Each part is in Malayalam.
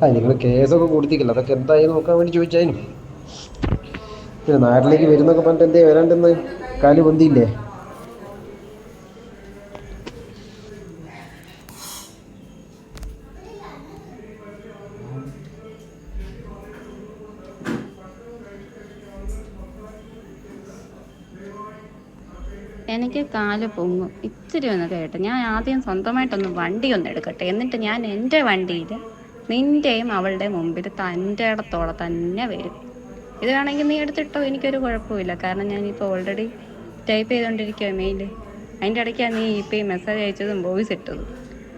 ആ നിങ്ങൾ കേസൊക്കെ കൊടുത്തിക്കില്ല അതൊക്കെ എന്തായി നോക്കാൻ വേണ്ടി ചോദിച്ചായിരുന്നു പിന്നെ നാട്ടിലേക്ക് വരുന്നൊക്കെ പറഞ്ഞിട്ട് എന്തേ വരാണ്ടെന്ന്? കാൽ പൊന്തിയില്ലേ? എനിക്ക് കാൽ പൊങ്ങും. ഇത്തിരി ഒന്ന് കേട്ടോ. ഞാൻ ആദ്യം സ്വന്തമായിട്ടൊന്ന് വണ്ടി ഒന്ന് എടുക്കട്ടെ. എന്നിട്ട് ഞാൻ എന്റെ വണ്ടിയിൽ നിന്റെയും അവളുടെ മുമ്പിൽ തന്റെ ഇടത്തോടെ തന്നെ വരും. ഇത് വേണമെങ്കിൽ നീ എടുത്തിട്ടോ? എനിക്കൊരു കുഴപ്പമില്ല കാരണം ഞാനിപ്പോൾ ഓൾറെഡി ടൈപ്പ് ചെയ്തുകൊണ്ടിരിക്കുക മെയിൽ അതിന്റെ ഇടയ്ക്കാണ് നീ ഇപ്പോൾ ഈ മെസ്സേജ് അയച്ചതും വോയിസ് ഇട്ടതും.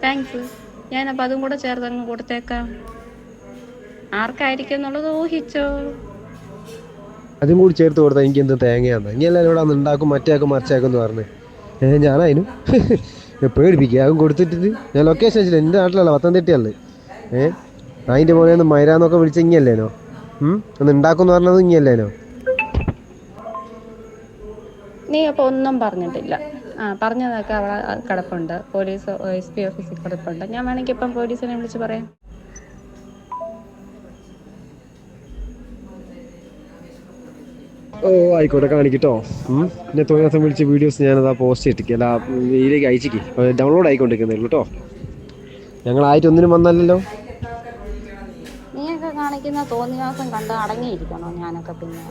താങ്ക്സ് ഞാനപ്പോൾ അതും കൂടെ ചേർത്ത് അങ്ങ് കൊടുത്തേക്കാം. ആർക്കായിരിക്കും എന്നുള്ളത് ഊഹിച്ചോ. അതും കൂടി ചേർത്ത് കൊടുത്താൽ എനിക്ക് എന്ത് തേങ്ങയാന്ന്. ഇനി എല്ലാവരും ഇവിടെ ഉണ്ടാക്കും മറ്റേക്കും മറിച്ചേക്കും എന്ന് പറഞ്ഞു. ഏ ഞാനതിനും പേടിപ്പിക്കുക അതും കൊടുത്തിട്ട് ഞാൻ ലൊക്കേഷൻ വെച്ചില്ല എന്റെ നാട്ടിലല്ല പത്തനംതിട്ടയല്ലേ? ഏ? അതിന്റെ മോനെ ഒന്ന് മൈരാന്നൊക്കെ വിളിച്ച ഇങ്ങല്ലേനോ ഉം? ഒന്ന് ഉണ്ടാക്കുമെന്ന് പറഞ്ഞത് ഇങ്ങല്ലേനോ നീ അപ്പോൾ ഒന്നും പറഞ്ഞിട്ടില്ല. ആ പറഞ്ഞതൊക്കെ അവിടെ കിടപ്പുണ്ട്. പോലീസ് എസ് പി ഓഫീസിൽ കിടപ്പുണ്ട്. ഞാൻ വേണമെങ്കിൽ ഇപ്പം പോലീസിനെ വിളിച്ച് പറയാം. ഓ ആയിക്കോട്ടെ കാണിക്കട്ടോ. പിന്നെ തോന്നിയാസം ദിവസം വിളിച്ച വീഡിയോസ് ഞാനതാ പോസ്റ്റ് ചെയ്തിട്ട് അല്ല ഇതിലേക്ക് അയച്ചിക്ക് ഡൗൺലോഡ് ആയിക്കൊണ്ടിരിക്കുന്നേ ഉള്ളൂ കേട്ടോ ഞങ്ങളായിട്ട് ഒന്നിനും വന്നല്ലോ നീയൊക്കെ കാണിക്കുന്ന തോന്നിവാസം കണ്ട് അടങ്ങിയിരിക്കണോ ഞാനൊക്കെ പിന്നെ?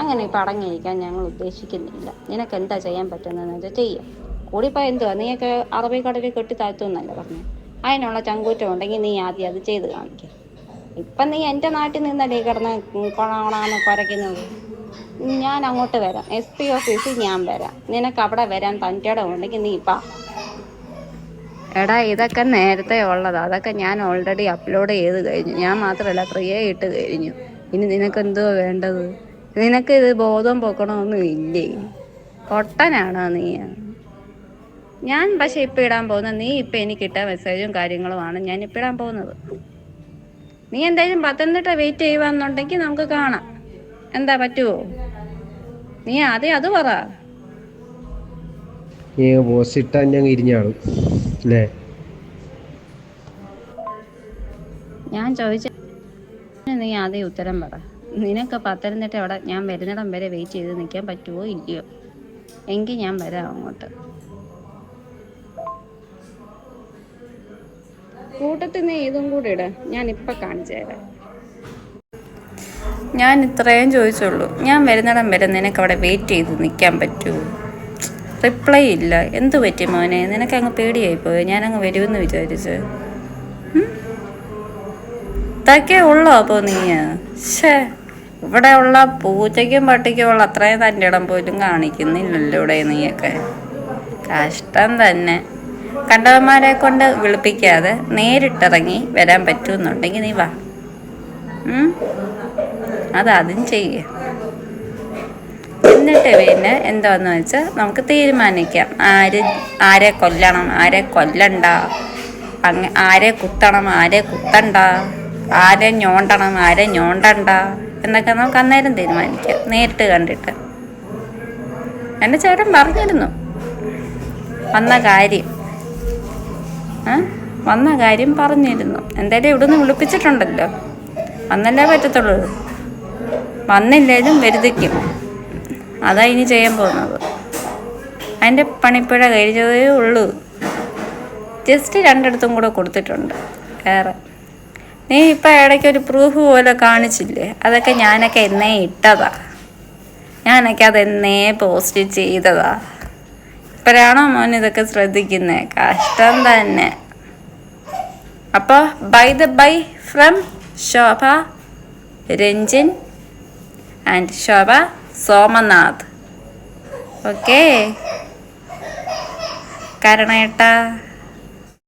അങ്ങനെ ഇപ്പം അടങ്ങിയിരിക്കാൻ ഞങ്ങൾ ഉദ്ദേശിക്കുന്നില്ല. നിനക്ക് എന്താ ചെയ്യാൻ പറ്റുന്നതെന്ന് വെച്ചാൽ ചെയ്യാം. കൂടിപ്പോൾ എന്തുവാ? നീയൊക്കെ അറബിക്കടലിൽ കെട്ടി താഴ്ത്തുമെന്നല്ല പറഞ്ഞു. അതിനുള്ള ചങ്കൂറ്റം ഉണ്ടെങ്കിൽ നീ ആദ്യം അത് ചെയ്ത് കാണിക്കുക ഇപ്പൊ നീ എന്റെ നാട്ടിൽ നിന്നല്ലേ കിടന്ന് കൊണാന്ന് കുരയ്ക്കുന്നത് ഞാൻ അങ്ങോട്ട് വരാം. എസ് പി ഓഫീസിൽ ഞാൻ വരാം. നിനക്ക് അവിടെ വരാൻ തന്റെ ഉണ്ടെങ്കിൽ നീ പാ എടാ ഇതൊക്കെ നേരത്തെ ഉള്ളത്. അതൊക്കെ ഞാൻ ഓൾറെഡി അപ്ലോഡ് ചെയ്ത് കഴിഞ്ഞു. ഞാൻ മാത്രമല്ല ക്രിയ ഇട്ട് കഴിഞ്ഞു. ഇനി നിനക്ക് എന്തോ വേണ്ടത്? നിനക്ക് ഇത് ബോധം പൊക്കണമൊന്നും ഇല്ലേ? പൊട്ടനാണോ നീ. ഞാൻ പക്ഷെ ഇപ്പം ഇടാൻ പോകുന്നത് നീ ഇപ്പം എനിക്ക് ഇട്ട മെസ്സേജും കാര്യങ്ങളുമാണ് ഞാൻ ഇപ്പം ഇടാൻ പോകുന്നത്. നീ എന്തായാലും പത്തനംതിട്ട വെയിറ്റ് ചെയ്യുവാന്നുണ്ടെങ്കിൽ നമുക്ക് കാണാം. എന്താ പറ്റുമോ നീ ആദ്യം അത് പറ. ഇട്ടാൽ ഇരിഞ്ഞാളും. അല്ലേ ഞാൻ ചോദിച്ച നീ ആദ്യം ഉത്തരം പറ. നിനക്ക് പത്തനംതിട്ട അവിടെ ഞാൻ വരുന്നിടം വരെ വെയിറ്റ് ചെയ്ത് നിൽക്കാൻ പറ്റുമോ ഇല്ലയോ? എങ്കിൽ ഞാൻ വരാം അങ്ങോട്ട്. കൂട്ടത്തിൽ നീ ഇതും കൂടി ഇട. ഞാൻ ഇപ്പം കാണിച്ചു തരാം. ഞാൻ ഇത്രയും ചോദിച്ചുള്ളൂ. ഞാൻ വരുന്നിടം വരെ നിനക്ക് അവിടെ വെയിറ്റ് ചെയ്ത് നിൽക്കാൻ പറ്റുമോ റിപ്ലൈ ഇല്ല. എന്തു പറ്റി മോനെ? നിനക്ക് അങ്ങ് പേടിയായി പോയോ ഞാനങ്ങ് വരുമെന്ന് വിചാരിച്ച്. ഇതൊക്കെ ഉള്ളോ അപ്പോൾ നീ? ഷേ ഇവിടെ ഉള്ള പൂച്ചയ്ക്കും പട്ടിക്കും ഉള്ള അത്രയും തന്റെ ഇടം പോലും കാണിക്കുന്നില്ലല്ലോ ഇവിടെ നീയൊക്കെ. കഷ്ടം തന്നെ. കണ്ടവന്മാരെ കൊണ്ട് വിളിപ്പിക്കാതെ നേരിട്ടിറങ്ങി വരാൻ പറ്റുമെന്നുണ്ടെങ്കിൽ നീ വാ. അതും ചെയ്യേ. എന്നിട്ട് പിന്നെ എന്താന്ന് വെച്ചാൽ നമുക്ക് തീരുമാനിക്കാം. ആര് ആരെ കൊല്ലണം ആരെ കൊല്ലണ്ട അങ്ങ ആരെ കുത്തണം ആരെ കുത്തണ്ട ആരെ ഞോണ്ടണം ആരെ ഞോണ്ടണ്ട എന്നൊക്കെ നമുക്ക് അന്നേരം തീരുമാനിക്കാം. നേരിട്ട് കണ്ടിട്ട്. എന്റെ ചേട്ടൻ പറഞ്ഞിരുന്നു. വന്ന കാര്യം. വന്ന കാര്യം പറഞ്ഞിരുന്നു. എന്തായാലും ഇവിടുന്ന് വിളിപ്പിച്ചിട്ടുണ്ടല്ലോ. വന്നല്ലേ പറ്റത്തുള്ളൂ. വന്നില്ലേലും വരുതിക്കും. അതാ ഇനി ചെയ്യാൻ പോകുന്നത്. അതിന്റെ പണിപ്പുഴ കഴിച്ചതേ ഉള്ളൂ. ജസ്റ്റ് രണ്ടിടത്തും കൂടെ കൊടുത്തിട്ടുണ്ട്. വേറെ. നീ ഇപ്പം ഇടയ്ക്ക് ഒരു പ്രൂഫ് പോലെ കാണിച്ചില്ലേ? അതൊക്കെ ഞാനൊക്കെ എന്നേ ഇട്ടതാ. ഞാനൊക്കെ അതെന്നേ പോസ്റ്റ് ചെയ്തതാ. ഇപ്പോഴാണോ മോൻ ഇതൊക്കെ ശ്രദ്ധിക്കുന്നത് കഷ്ടം തന്നെ. അപ്പോൾ by the by from Shobha Ranjin and Shobha Somanath. Okay. കരണേട്ടാ.